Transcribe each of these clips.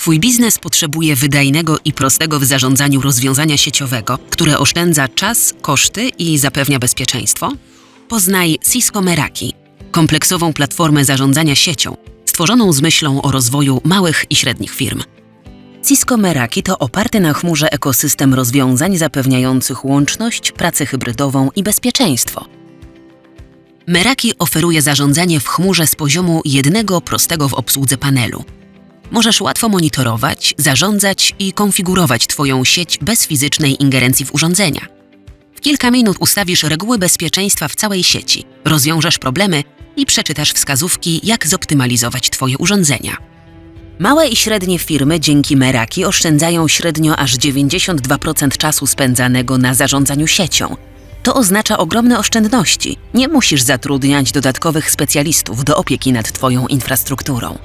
Twój biznes potrzebuje wydajnego i prostego w zarządzaniu rozwiązania sieciowego, które oszczędza czas, koszty i zapewnia bezpieczeństwo? Poznaj Cisco Meraki, kompleksową platformę zarządzania siecią, stworzoną z myślą o rozwoju małych i średnich firm. Cisco Meraki to oparty na chmurze ekosystem rozwiązań zapewniających łączność, pracę hybrydową i bezpieczeństwo. Meraki oferuje zarządzanie w chmurze z poziomu jednego prostego w obsłudze panelu. Możesz łatwo monitorować, zarządzać i konfigurować Twoją sieć bez fizycznej ingerencji w urządzenia. W kilka minut ustawisz reguły bezpieczeństwa w całej sieci, rozwiążesz problemy i przeczytasz wskazówki, jak zoptymalizować Twoje urządzenia. Małe i średnie firmy dzięki Meraki oszczędzają średnio aż 92% czasu spędzanego na zarządzaniu siecią. To oznacza ogromne oszczędności. Nie musisz zatrudniać dodatkowych specjalistów do opieki nad Twoją infrastrukturą.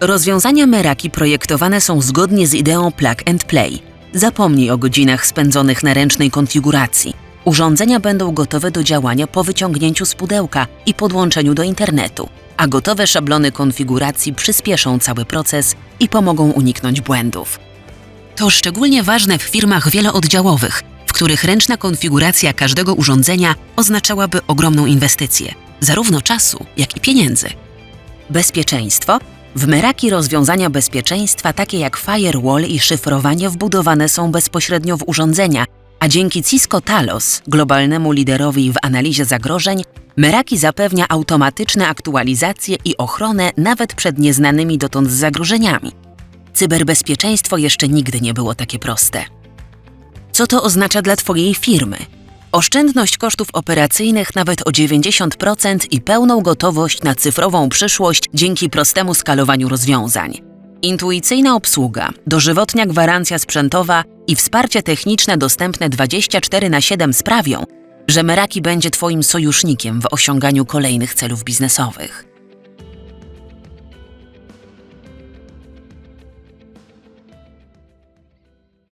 Rozwiązania Meraki projektowane są zgodnie z ideą plug and play. Zapomnij o godzinach spędzonych na ręcznej konfiguracji. Urządzenia będą gotowe do działania po wyciągnięciu z pudełka i podłączeniu do internetu, a gotowe szablony konfiguracji przyspieszą cały proces i pomogą uniknąć błędów. To szczególnie ważne w firmach wielooddziałowych, w których ręczna konfiguracja każdego urządzenia oznaczałaby ogromną inwestycję, zarówno czasu, jak i pieniędzy. Bezpieczeństwo? W Meraki rozwiązania bezpieczeństwa takie jak firewall i szyfrowanie wbudowane są bezpośrednio w urządzenia, a dzięki Cisco Talos, globalnemu liderowi w analizie zagrożeń, Meraki zapewnia automatyczne aktualizacje i ochronę nawet przed nieznanymi dotąd zagrożeniami. Cyberbezpieczeństwo jeszcze nigdy nie było takie proste. Co to oznacza dla Twojej firmy? Oszczędność kosztów operacyjnych nawet o 90% i pełną gotowość na cyfrową przyszłość dzięki prostemu skalowaniu rozwiązań. Intuicyjna obsługa, dożywotnia gwarancja sprzętowa i wsparcie techniczne dostępne 24 na 7 sprawią, że Meraki będzie Twoim sojusznikiem w osiąganiu kolejnych celów biznesowych.